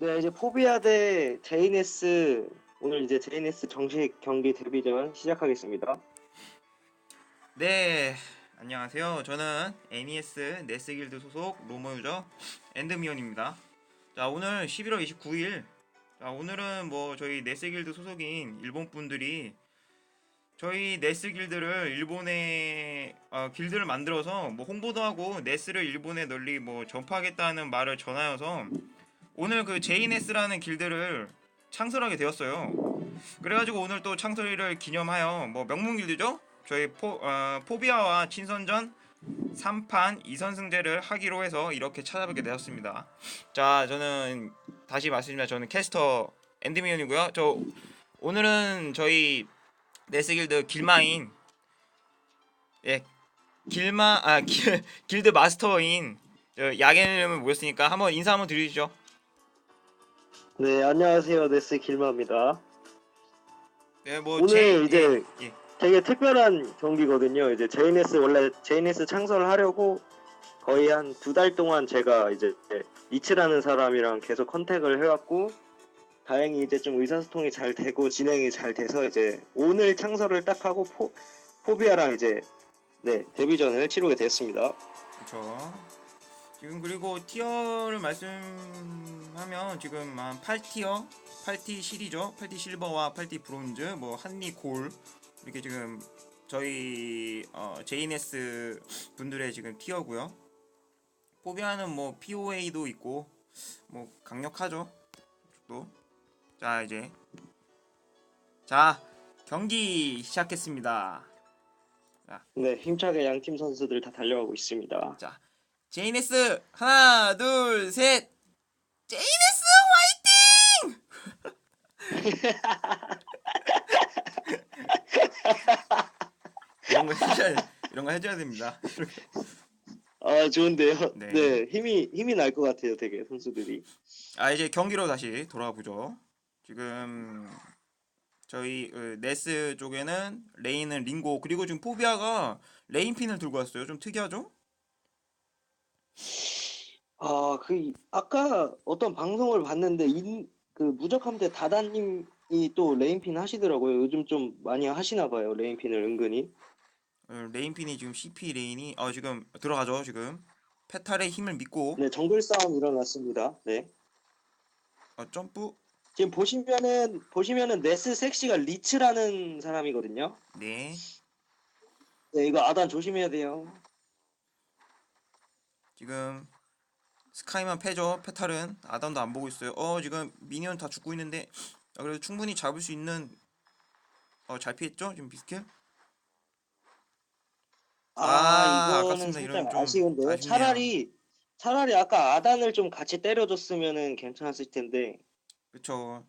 네, 이제 포비아 대 제이네스 오늘 이제 제이네스 정식 경기 데뷔전 시작하겠습니다. 네, 안녕하세요. 저는 NES 네스길드 소속 로머 유저 엔드미온입니다. 자, 오늘 11월 29일. 자, 오늘은 뭐 저희 네스길드 소속인 일본 분들이 저희 네스 길드를 일본에 어, 길드를 만들어서 뭐 홍보도 하고 네스를 일본에 널리 뭐 전파하겠다는 말을 전하여서 오늘 그 제이네스라는 길드를 창설하게 되었어요. 그래가지고 오늘 또 창설일을 기념하여 뭐 명문 길드죠? 저희 포, 어, 포비아와 친선전 3판 2선승제를 하기로 해서 이렇게 찾아뵙게 되었습니다. 자, 저는 다시 말씀드리면 저는 캐스터 엔드미온이고요. 저 오늘은 저희 네스길드 길마인 예 길마 아 길, 길드 마스터인 저 야겐을 모였으니까 한번 인사 한번 드리시죠. 네, 안녕하세요. 네스 길마입니다. 네, 뭐 오늘 제- 이제 예, 예. 되게 특별한 경기거든요. 이제 제이네스 원래 제이네스 창설을 하려고 거의 한 두 달 동안 제가 이제 리츠라는 사람이랑 계속 컨택을 해왔고 다행히 이제 좀 의사소통이 잘 되고 진행이 잘 돼서 이제 오늘 창설을 딱 하고 포, 포비아랑 이제 네 데뷔전을 치르게 됐습니다. 그렇죠. 지금 그리고 티어를 말씀하면 지금 한 8티어, 8티 실이죠. 8티 실버와 8티 브론즈, 뭐 한미 골 이렇게 지금 저희 어, JNS 분들의 지금 티어고요. 포비아는 뭐 POA도 있고 뭐 강력하죠. 또. 자, 이제 자, 경기 시작했습니다. 네 힘차게 양 팀 선수들 다 달려가고 있습니다. 자, 제이네스 하나, 둘, 셋. 제이네스 화이팅! 이런 거 해줘야 이런 거 해줘야 됩니다. 아 좋은데요. 네. 네, 힘이 힘이 날 것 같아요. 되게 선수들이. 아 이제 경기로 다시 돌아와 보죠. 지금 저희 어, 네스 쪽에는 레인은 링고 그리고 지금 포비아가 레인핀을 들고 왔어요. 좀 특이하죠? 아, 그 아까 어떤 방송을 봤는데 인, 그 무적함대 다다님이 또 레인핀 하시더라고요. 요즘 좀 많이 하시나 봐요. 레인핀을 은근히. 어, 레인핀이 지금 CP 레인이 어 지금 들어가죠 지금 페탈의 힘을 믿고 네, 정글 싸움 일어났습니다. 네. 어, 점프 지금 보시면은 보시면은 네스 섹시가 리츠라는 사람이거든요. 네 네, 이거 아단 조심해야 돼요. 지금 스카이만 패죠 페탈은 아담도 안 보고 있어요 어 지금 미니언 다 죽고 있는데 아, 그래도 충분히 잡을 수 있는 어 잘 피했죠 지금 비스킬 아, 아, 이거는 아깝습니다. 살짝 좀 아쉬운데요. 아쉽네요. 차라리 차라리 아까 아단을 좀 같이 때려줬으면은 괜찮았을 텐데. 그쵸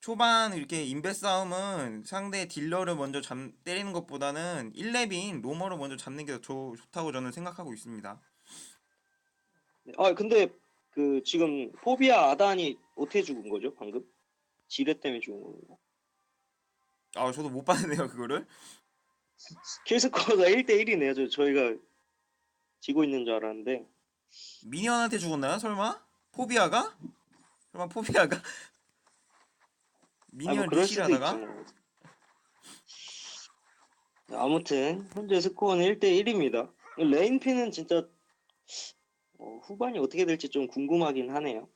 초반 이렇게 인베 싸움은 상대 딜러를 먼저 잡, 때리는 것보다는 1렙인 로머를 먼저 잡는 게 더 좋다고 저는 생각하고 있습니다 네. 아 근데 그 지금 포비아 아단이 어떻게 죽은 거죠 방금? 지뢰 때문에 죽은 건가? 아 저도 못 봤네요 그거를 킬스코어가 1대1이네요. 저 저희가 지고 있는 줄 알았는데. 미니언한테 죽었나요 설마? 포비아가? 설마 포비아가? 아, 미니언 뭐 수도 리시하다가? 있죠. 네, 아무튼 현재 스코어는 1대1입니다. 레인핀은 진짜 어, 후반이 어떻게 될지 좀 궁금하긴 하네요.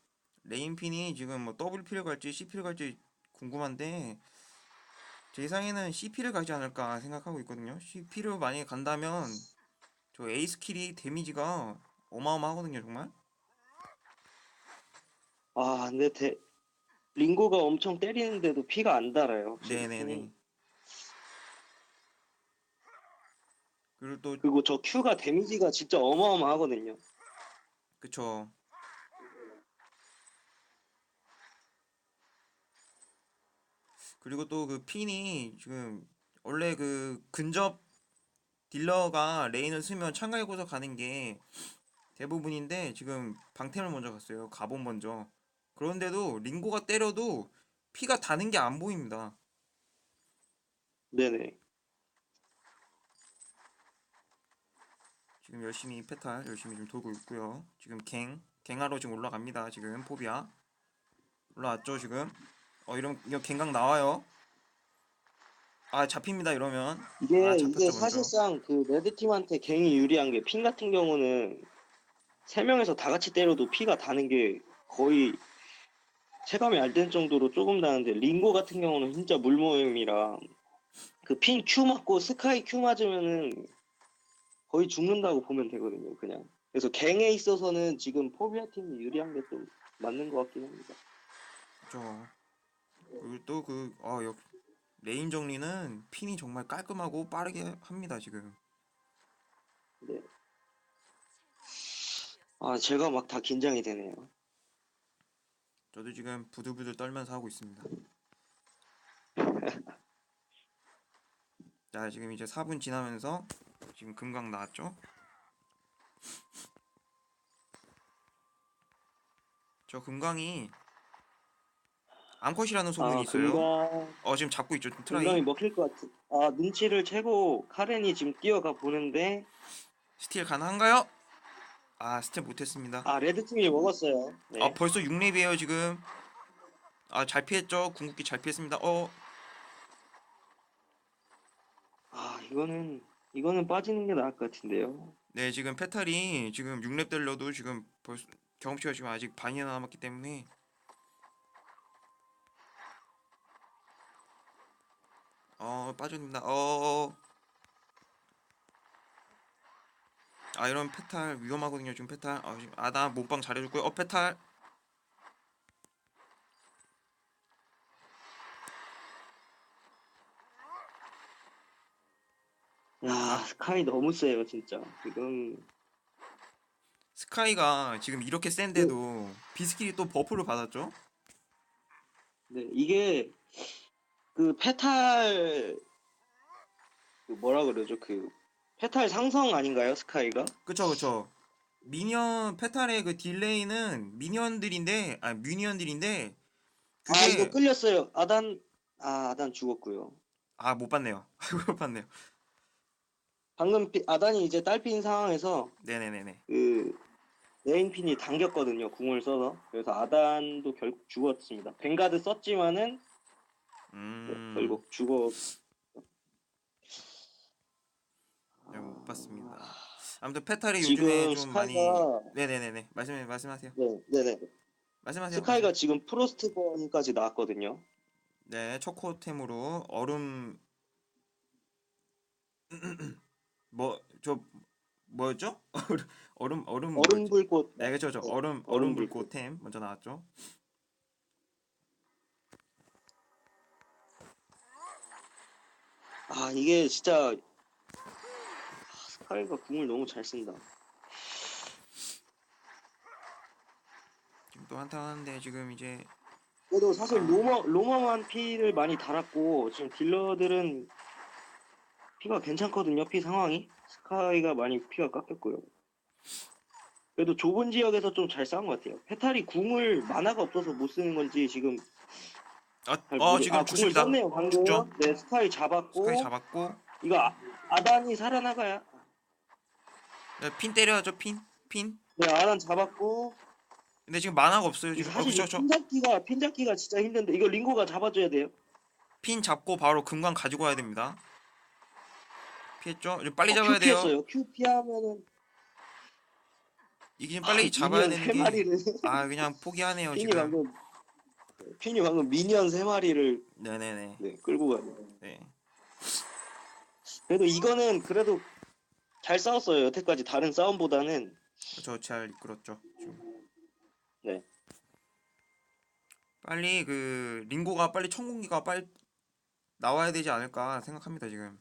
레인핀이 지금 뭐 WP를 갈지 CP를 갈지 궁금한데 제 예상에는 CP를 가지 않을까 생각하고 있거든요. CP를 만약에 간다면 저 A 스킬이 데미지가 어마어마하거든요, 정말. 아 근데 대... 링고가 엄청 때리는데도 피가 안 달아요. 네네네. 그리고 또 그리고 저 Q가 데미지가 진짜 어마어마하거든요. 그쵸. 그리고 또 그 핀이 지금 원래 그 근접 딜러가 레인을 쓰면 창가에 고서 가는 게 대부분인데 지금 방템을 먼저 갔어요. 가본 먼저. 그런데도 링고가 때려도 피가 다는 게 안 보입니다. 네네. 지금 열심히 페탈 열심히 좀 돌고 있고요. 지금 갱 갱하러 지금 올라갑니다. 지금 포비아. 올라왔죠 지금. 어 이러면 이거 갱각 나와요. 아 잡힙니다 이러면. 이게 아, 잡혔죠, 이게 먼저. 사실상 그 레드 팀한테 갱이 유리한 게 핀 같은 경우는 세 명에서 다 같이 때려도 피가 다는 게 거의 체감이 안 될 정도로 조금 나는데 링고 같은 경우는 진짜 물모임이라 그 핀 Q 맞고 스카이 Q 맞으면은 거의 죽는다고 보면 되거든요 그냥 그래서 갱에 있어서는 지금 포비아 팀이 유리한 게 좀 맞는 것 같긴 합니다 그렇죠. 그리고 또그 어, 역 레인 정리는 핀이 정말 깔끔하고 빠르게 합니다 지금. 네. 아 제가 막 다 긴장이 되네요 저도 지금 부들부들 떨면서 하고 있습니다. 자, 지금 이제 4분 지나면서 지금 금강 나왔죠? 저 금강이 암컷이라는 소문이 아 있어요. 금강 어, 지금 잡고 있죠, 트라이. 분명히 먹힐 것 같아. 아 눈치를 채고 카렌이 지금 뛰어가 보는데 스틸 가능한가요? 아, 스틸 못했습니다. 아 레드 팀이 먹었어요. 네. 아, 벌써 6렙이에요, 지금. 아, 잘 피했죠? 궁극기 잘 피했습니다. 어, 아 이거는 이거는 빠지는 게 나을 것 같은데요. 네, 지금 페탈이 지금 6렙 될려도 지금 경험치가 지금 아직 반이나 남았기 때문에 어 빠집니다. 어. 아 이런 페탈 위험하거든요. 지금 페탈. 아 아나 몸빵 잘해줬고요. 어 페탈. 야 스카이 너무 세요 진짜. 지금 스카이가 지금 이렇게 센데도 비스킬이 또 버프를 받았죠. 네 이게 그 페탈 그 뭐라 그러죠 그 페탈 상성 아닌가요 스카이가? 그쵸 그쵸. 미니언 페탈의 그 딜레이는 미니언들인데 아 미니언들인데 아 이거 그게 끌렸어요. 아단 아 아단 죽었고요. 아 못 봤네요. 못 봤네요. 방금 피- 아단이 이제 딸피인 상황에서 네네네네. 그 레인핀이 당겼거든요 궁을 써서 그래서 아단도 결국 죽었습니다 뱅가드 썼지만은 음. 결국 죽어 네, 못 봤습니다. 아무튼 페탈이 요즘에 좀 많이 스카이가 네네네네 말씀해 말씀하세요. 네, 네네 말씀하세요. 스카이가 지금 프로스트본까지 나왔거든요 네 초코템으로 얼음 뭐 저 뭐였죠? 얼음 얼음 뭐였죠? 얼음 불꽃 네 그렇죠 저 네, 얼음 얼음 얼음 불꽃. 불꽃 템 먼저 나왔죠. 아 이게 진짜 아, 스카이가 궁을 너무 잘 쓴다 지금 또 한타 하는데 지금 이제 그래도 사실 로머 로머만 피를 많이 달았고 지금 딜러들은 피가 괜찮거든요 피 상황이. 스카이가 많이 피가 깎였고요. 그래도 좁은 지역에서 좀 잘 싸운 것 같아요. 페탈이 궁을 만화가 없어서 못 쓰는 건지 지금 어, 잘어 모르- 지금 아, 궁을 죽습니다. 썼네요 방금 죽죠? 네 스카이 잡았고. 스카이 잡았고. 이거 아, 아단이 살아나가야. 네, 핀 때려야죠 핀. 핀. 네 아단 잡았고. 근데 지금 만화가 없어요 이 지금. 어, 사실 그쵸, 저, 핀 잡기가 핀 잡기가 진짜 힘든데 이거 링고가 잡아줘야 돼요. 핀 잡고 바로 금강 가지고 와야 됩니다. 피했죠? 이제 빨리 어, 잡아야 Q 돼요. 피했어요 큐 피하면은 이게 좀 빨리 아, 잡아야 되는 세 게. 마리를 아 그냥 포기하네요 핀이 지금. 방금 핀이 방금 미니언 세 마리를 네네네. 네, 끌고 가네. 네. 그래도 이거는 그래도 잘 싸웠어요. 여태까지 다른 싸움보다는 저 잘 이끌었죠 지금. 네. 빨리 그 링고가 빨리 천공기가 빨리 나와야 되지 않을까 생각합니다 지금.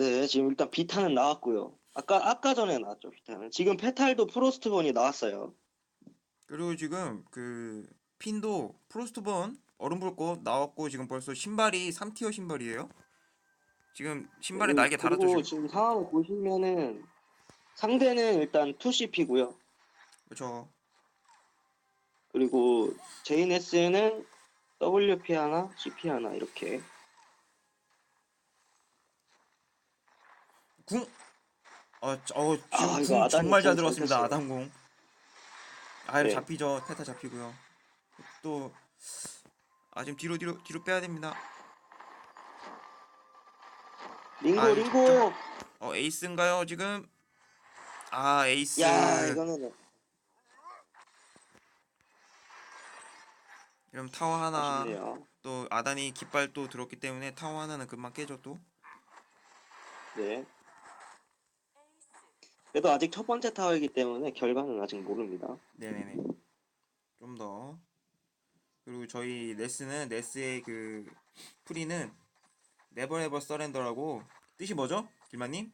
네 지금 일단 비타는 나왔고요. 아까 아까 전에 나왔죠 비타는. 지금 페탈도 프로스트본이 나왔어요. 그리고 지금 그 핀도 프로스트본 얼음불꽃 나왔고 지금 벌써 신발이 3티어 신발이에요. 지금 신발에 날개 달았죠 그리고 지금. 지금 상황을 보시면은 상대는 일단 2CP고요. 그렇죠. 그리고 JNS는 WP 하나, CP 하나 이렇게. 궁. 어, 저- 어 지금 아, 이거 궁 아담이 정말 잘. 쳤어요. 아담궁. 아, 이거 네. 잡히죠. 페타 잡히고요. 또 아, 지금 뒤로 뒤로 뒤로 빼야 됩니다. 링고 아, 링고. 어, 에이스인가요, 지금? 아, 에이스. 야 이거는 이러면 타워 하나 아쉽네요. 또 아단이 깃발 또 들었기 때문에 타워 하나는 금방 깨져 또. 네. 그래도 아직 첫 번째 타워이기 때문에 결과는 아직 모릅니다. 네네네. 좀 더. 그리고 저희 네스는 네스의 그 프리는 네버 에버 서렌더라고 뜻이 뭐죠? 길마님?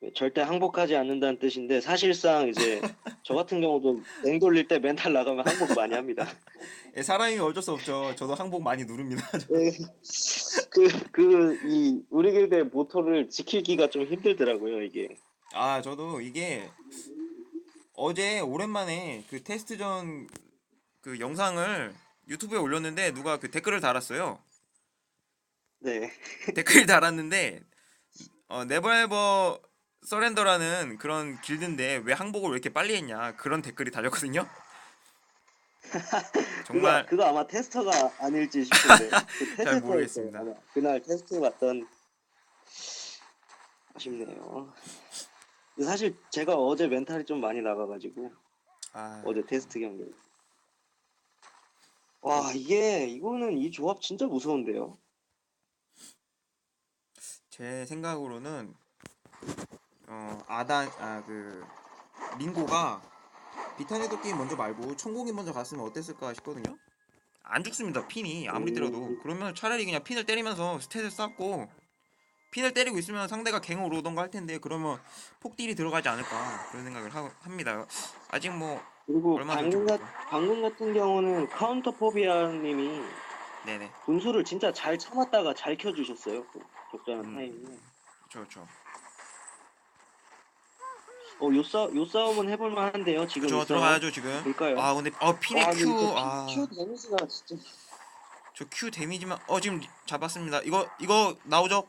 네, 절대 항복하지 않는다는 뜻인데 사실상 이제 저 같은 경우도 냉 돌릴 때 멘탈 나가면 항복 많이 합니다. 예, 사람이 어쩔 수 없죠. 저도 항복 많이 누릅니다. 그그 이 우리 길드의 모토를 지키기가 좀 힘들더라고요 이게. 아, 저도 이게 어제 오랜만에 그 테스트 전 그 영상을 유튜브에 올렸는데 누가 그 댓글을 달았어요. 네. 댓글 달았는데 어, 네버에버 서렌더라는 그런 길드인데 왜 항복을 왜 이렇게 빨리 했냐 그런 댓글이 달렸거든요. 정말 그거, 그거 아마 테스터가 아닐지 싶은데 그 테스터였어요, 모르겠습니다. 아마. 그날 테스트 봤던 아쉽네요. 사실 제가 어제 멘탈이 좀 많이 나가가지고 아, 어제 테스트 경기. 와 이게 이거는 이 조합 진짜 무서운데요. 제 생각으로는 어, 아단 아 그 링고가 비타네 도끼 먼저 말고 천공이 먼저 갔으면 어땠을까 싶거든요. 안 죽습니다 핀이 아무리 때려도 음. 그러면 차라리 그냥 핀을 때리면서 스탯을 쌓고 핀을 때리고 있으면 상대가 갱을 오던가 할 텐데 그러면 폭딜이 들어가지 않을까 그런 생각을 하, 합니다. 아직 뭐 그리고 얼마 방금, 같, 방금 같은 경우는 카운터 포비아님이 네네 분수를 진짜 잘 참았다가 잘 켜주셨어요. 그 적절한 음. 타이밍에. 그렇죠. 어, 요, 싸, 요 싸움은 해볼 만 한데요. 지금 싸움. 들어가야죠 지금. 볼까요? 아 근데 어 아, 근데 큐 아. 큐 데미지가 진짜 저 Q 데미지만 어 지금 잡았습니다. 이거 이거 나오죠?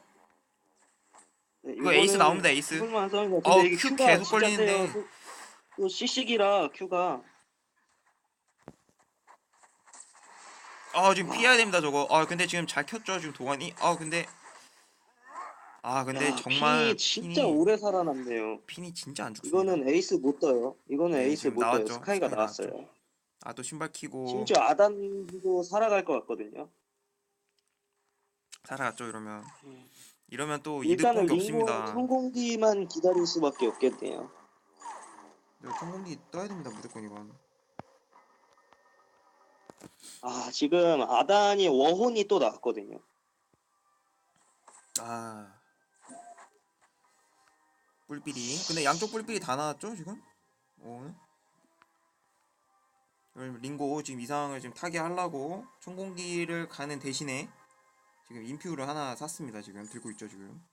네, 이거 에이스 이거는 나옵니다, 에이스. 해볼만 한 싸움인데 어우, 근데 이게 큐 큐가 계속 진짜 걸리는데. 세요. 또- 또 CC기라 큐가 아 지금 피해야 됩니다 저거. 아 근데 지금 잘 켰죠 지금 동안이. 아 근데 아 근데 야, 정말 핀이 진짜 핀이, 오래 살아남네요. 핀이 진짜 안 죽습니다. 이거는 에이스 못 떠요. 이거는 네, 에이스 지금 못 떠요. 나왔죠. 스카이가 스카이 나왔어요. 나왔죠. 아또 신발 키고 심지어 아단도 살아갈 것 같거든요. 살아갔죠 이러면. 음. 이러면 또 일단은 이득밖에 링고 없습니다. 성공기만 기다릴 수밖에 없겠네요. 이거 성공기 떠야 됩니다 무조건 이건. 아 지금 아단이 워혼이 또 나왔거든요. 아 뿔삐리. 근데 양쪽 뿔삐리 다 나왔죠 지금? 오늘? 오늘 링고 지금 이상을 지금 타게 하려고 천공기를 가는 대신에 지금 인퓨를 하나 샀습니다 지금 들고 있죠 지금.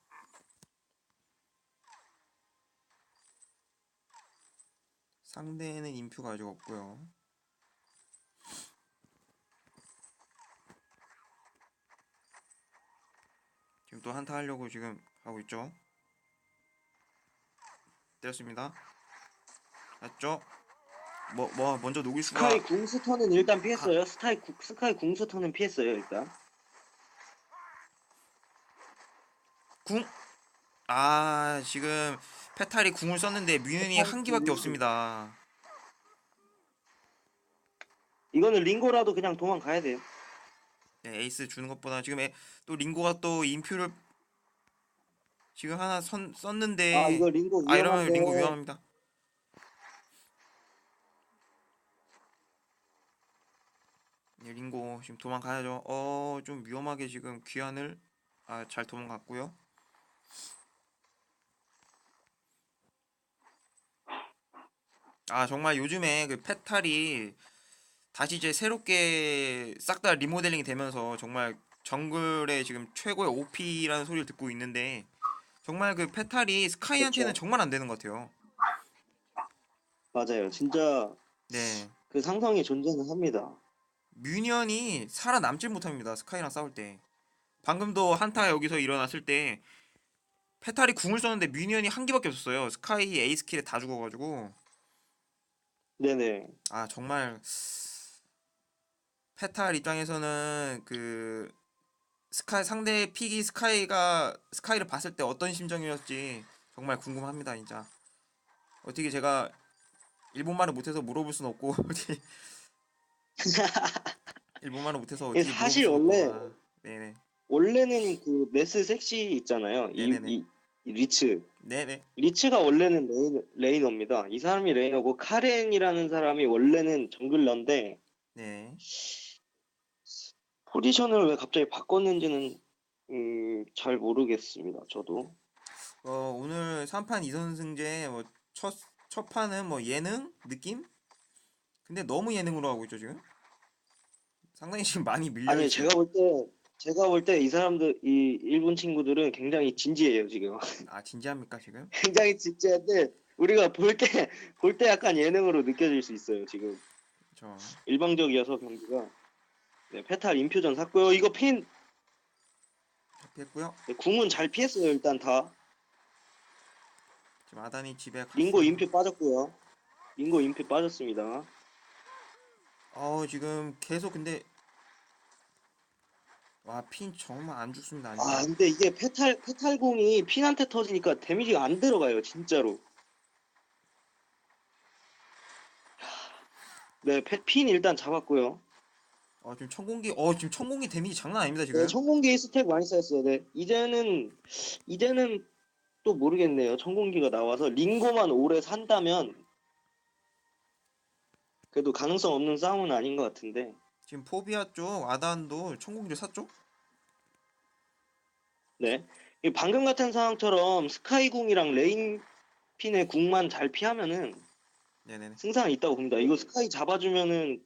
상대는 인퓨가 아직 없고요. 지금 또 한타 하려고 지금 하고 있죠. 때렸습니다. 맞죠? 뭐, 뭐 먼저 녹일 수가 스카이 궁스턴은 일단 피했어요. 스카이 구- 스카이 궁스턴은 피했어요 일단. 궁? 아 지금 페탈이 궁을 썼는데 뮤는이 한 기밖에 없습니다. 이거는 링고라도 그냥 도망가야 돼요. 네, 에이스 주는 것보다 지금 에, 또 링고가 또 인퓨를 지금 하나 선, 썼는데 아 이거 링고 아 이러면 위험한데. 링고 위험합니다. 네, 링고 지금 도망가야죠. 어, 좀 위험하게 지금 귀환을 아, 잘 도망갔고요. 아, 정말 요즘에 그 페탈이 다시 이제 새롭게 싹 다 리모델링이 되면서 정말 정글의 지금 최고의 OP라는 소리를 듣고 있는데 정말 그 페탈이 스카이한테는 그쵸. 정말 안 되는 것 같아요. 맞아요. 진짜 네. 그 상성이 존재는 합니다. 뮤니언이 살아남질 못합니다. 스카이랑 싸울 때. 방금도 한타 여기서 일어났을 때 페탈이 궁을 썼는데 뮤니언이 한 기밖에 없었어요. 스카이 에이스 킬에 다 죽어가지고 네네. 아 정말 페탈 입장에서는 그 스카이 상대 픽이 스카이가 스카이를 봤을 때 어떤 심정이었지 정말 궁금합니다 진짜 어떻게 제가 일본말을 못해서 물어볼 순 없고 일본말을 못해서 예, 사실 원래-. 아, 네네 원래는 그 네스 섹시 있잖아요. 이. 이, 이 리츠. 네네 리츠가 원래는 레인, 레이너입니다. 이 사람이 레이너고 카렌이라는 사람이 원래는 정글러인데 네 포지션을 왜 갑자기 바꿨는지는 음, 잘 모르겠습니다. 저도. 어, 오늘 3판 2선승제 뭐 첫, 첫 판은 뭐 예능 느낌? 근데 너무 예능으로 하고 있죠 지금? 상당히 지금 많이 밀려 아니. 제가 볼 때 제가 볼 때 이 사람들 이 일본 친구들은 굉장히 진지해요 지금. 아 진지합니까 지금? 굉장히 진지한데 우리가 볼 때 볼 때 약간 예능으로 느껴질 수 있어요 지금. 저 일방적이어서 경기가. 네, 페탈 인표전 샀고요. 이거 핀 했고요. 네, 궁은 잘 피했어요 일단 다. 지금 아다니 집에 링고 갔어요. 인표 빠졌고요. 링고 인표 빠졌습니다. 어 지금 계속 근데 와 핀 정말 안 죽습니다. 안 아. 근데 이게 페탈 페탈 공이 핀한테 터지니까 데미지가 안 들어가요 진짜로. 네, 페- 핀 일단 잡았고요. 어 지금 천공기 어 지금 천공기 데미지 장난 아닙니다 지금. 네, 천공기 스택 많이 쌓였어요. 네, 이제는 이제는 또 모르겠네요. 천공기가 나와서 링고만 오래 산다면 그래도 가능성 없는 싸움은 아닌 것 같은데. 지금 포비아 쪽 아단도 천공기를 샀죠? 네, 이 방금 같은 상황처럼 스카이궁이랑 레인핀의 궁만 잘 피하면은 네네네. 승산은 있다고 봅니다. 이거 스카이 잡아주면은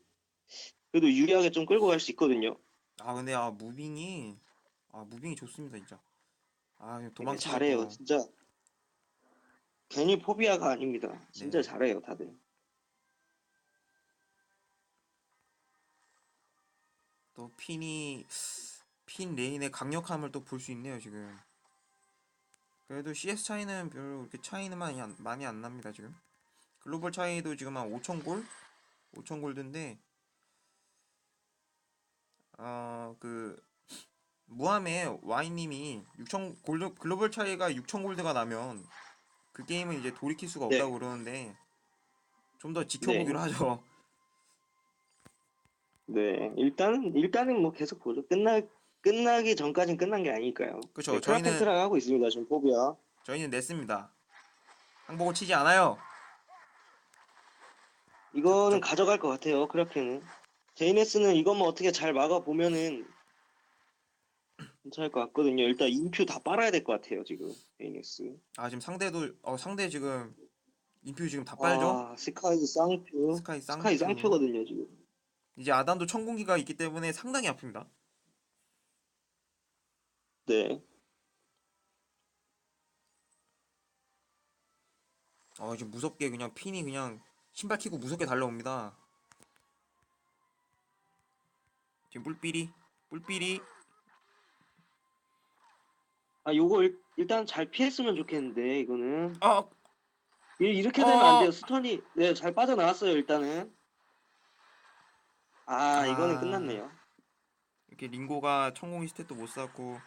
그래도 유리하게 좀 끌고 갈 수 있거든요. 아 근데 아 무빙이 아 무빙이 좋습니다 진짜. 아 도망치고 잘해요, 또- 진짜. 괜히 포비아가 아닙니다. 진짜 네. 잘해요, 다들. 또 핀이 핀 레인의 강력함을 또 볼 수 있네요 지금. 그래도 CS 차이는 별로 그렇게 차이는 많이 안, 많이 안 납니다 지금. 글로벌 차이도 지금 한 5천 골, 5천 골드인데 어 그 무함의 와이님이 6천 골드 글로벌 차이가 6천 골드가 나면 그 게임은 이제 돌이킬 수가 네. 없다고 그러는데 좀 더 지켜보기로 하죠. 네, 일단은 일단은 뭐 계속 보죠. 끝나 끝나기 전까진 끝난 게 아니니까요. 그쵸, 네, 저희는- 크라켄트랑 하고 있습니다. 지금 포비아. 저희는 냈습니다. 항복을 치지 않아요. 이거는 가져갈 것 같아요. 크라켄은. 제이네스는 이것만 어떻게 잘 막아 보면은 괜찮을 것 같거든요. 일단 인표 다 빨아야 될 것 같아요. 지금 제이네스. 아 지금 상대도 어 상대 지금 인퓨 지금 다 빨죠? 아, 스카이 쌍표. 스카이 쌍 스카이 쌍표거든요 지금. 이제 아단도 천공기가 있기 때문에 상당히 아픕니다. 네. 어 지금 무섭게 그냥 핀이 그냥 신발 키고 무섭게 달려옵니다. 지금 뿔삐리 뿔삐리 아 요거 일, 일단 잘 피했으면 좋겠는데 이거는 아 이- 이렇게 되면 어. 안 돼요. 스턴이 네 잘 빠져나왔어요 일단은. 아 이거는 아. 끝났네요. 이렇게 링고가 천공기 스탯도 못 쌓고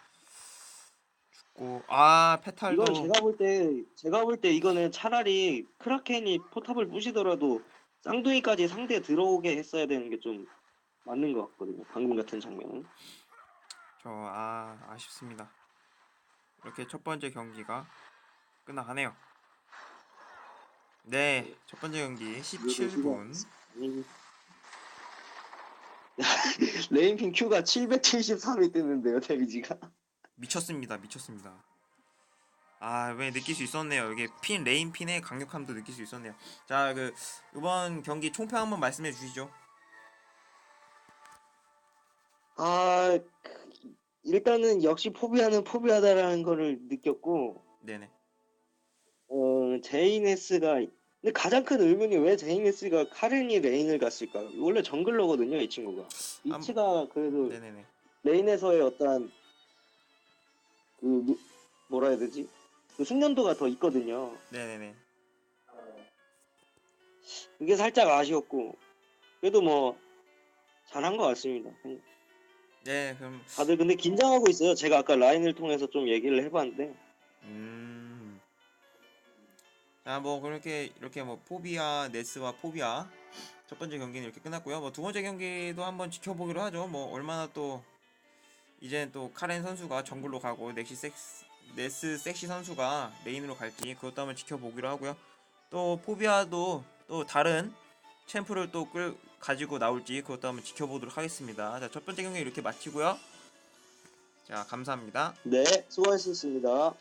죽고 아 페탈도 이건 제가 볼 때 제가 볼 때 이거는 차라리 크라켄이 포탑을 부시더라도 쌍둥이까지 상대 들어오게 했어야 되는 게 좀 맞는 것 같거든요. 방금 같은 장면은. 저 아 아쉽습니다. 이렇게 첫 번째 경기가 끝나가네요. 네, 첫 번째 경기 17분. 음. 레인핀 Q가 773이 뜨는데요, 데미지가. 미쳤습니다. 미쳤습니다. 아, 왜 느낄 수 있었네요. 이게 핀 레인 핀의 강력함도 느낄 수 있었네요. 자, 그 이번 경기 총평 한번 말씀해 주시죠. 아, 일단은 역시 포비아는 포비아다라는 거를 느꼈고, 네네. 어, 제이네스가, 근데 가장 큰 의문이 왜 제이네스가 카렌이 레인을 갔을까? 원래 정글러거든요, 이 친구가. 아, 이치가 그래도 네네네. 레인에서의 어떤, 그, 무- 뭐라 해야 되지? 그 숙련도가 더 있거든요. 네네네. 그게 살짝 아쉬웠고 그래도 뭐 잘한 것 같습니다. 네, 그럼 다들 근데 긴장하고 있어요. 제가 아까 라인을 통해서 좀 얘기를 해봤는데 음. 자, 뭐 그렇게 이렇게 뭐 포비아 네스와 포비아 첫 번째 경기는 이렇게 끝났고요. 뭐 두 번째 경기도 한번 지켜보기로 하죠. 뭐 얼마나 또 이제 또 카렌 선수가 정글로 가고 넥시 섹스 네스 섹시 선수가 메인으로 갈지 그것도 한번 지켜보기로 하고요. 또 포비아도 또 다른 챔프를 또 끌 가지고 나올지 그것도 한번 지켜보도록 하겠습니다. 자, 첫 번째 경기 이렇게 마치고요. 자, 감사합니다. 네 수고하셨습니다.